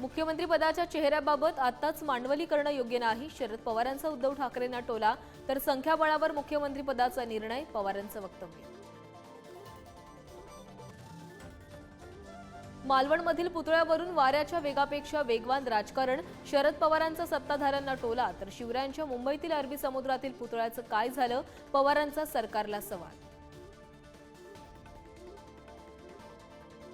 मुख्यमंत्री पदाच्या चेहऱ्याबाबत आताच मांडवली करणं योग्य नाही. शरद पवारांचा उद्धव ठाकरेंना टोला तर संख्याबळावर मुख्यमंत्री पदाचा निर्णय पवारांचं वक्तव्य. मालवणमधील पुतळ्यावरून वाऱ्याच्या वेगापेक्षा वेगवान राजकारण शरद पवारांचा सत्ताधाऱ्यांना टोला तर शिवरायांच्या मुंबईतील अरबी समुद्रातील पुतळ्याचं काय झालं? पवारांचा सरकारला सवाल.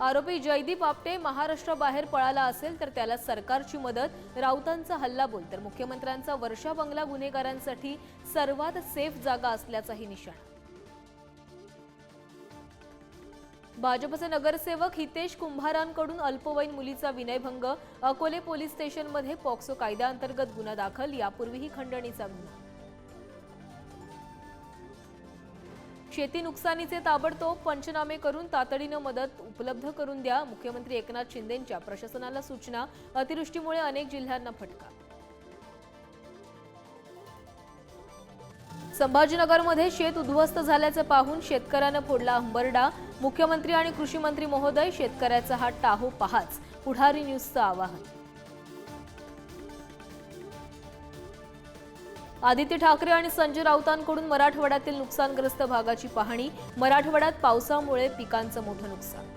आरोपी जयदीप आपटे महाराष्ट्राबाहेर पळाला असेल तर त्याला सरकारची मदत राऊतांचा हल्लाबोल तर मुख्यमंत्र्यांचा वर्षा बंगला गुन्हेगारांसाठी सर्वात सेफ जागा असल्याचाही निशाणा. भाजपचे नगरसेवक हितेश कुंभारांकडून अल्पवयीन मुलीचा विनयभंग अकोले पोलीस स्टेशनमध्ये पॉक्सो कायद्याअंतर्गत गुन्हा दाखल यापूर्वीही खंडणीचा गुन्हा. शेती नुकसानीचे ताबडतोब पंचनामे करून तातडीनं मदत उपलब्ध करून द्या. मुख्यमंत्री एकनाथ शिंदेंच्या प्रशासनाला सूचना. अतिवृष्टीमुळे अनेक जिल्ह्यांना फटका. संभाजीनगरमध्ये शेत उद्ध्वस्त झाल्याचं पाहून शेतकऱ्यानं फोडला हंबरडा मुख्यमंत्री आणि कृषी मंत्री महोदय शेतकऱ्याचा हा टाहो पहाच. पुढारी न्यूजचं आवाहन. आदित्य ठाकरे आणि संजय राऊतांकडून मराठवाड्यातील नुकसानग्रस्त भागाची पाहणी. मराठवाड्यात पावसामुळे पिकांचं मोठं नुकसान.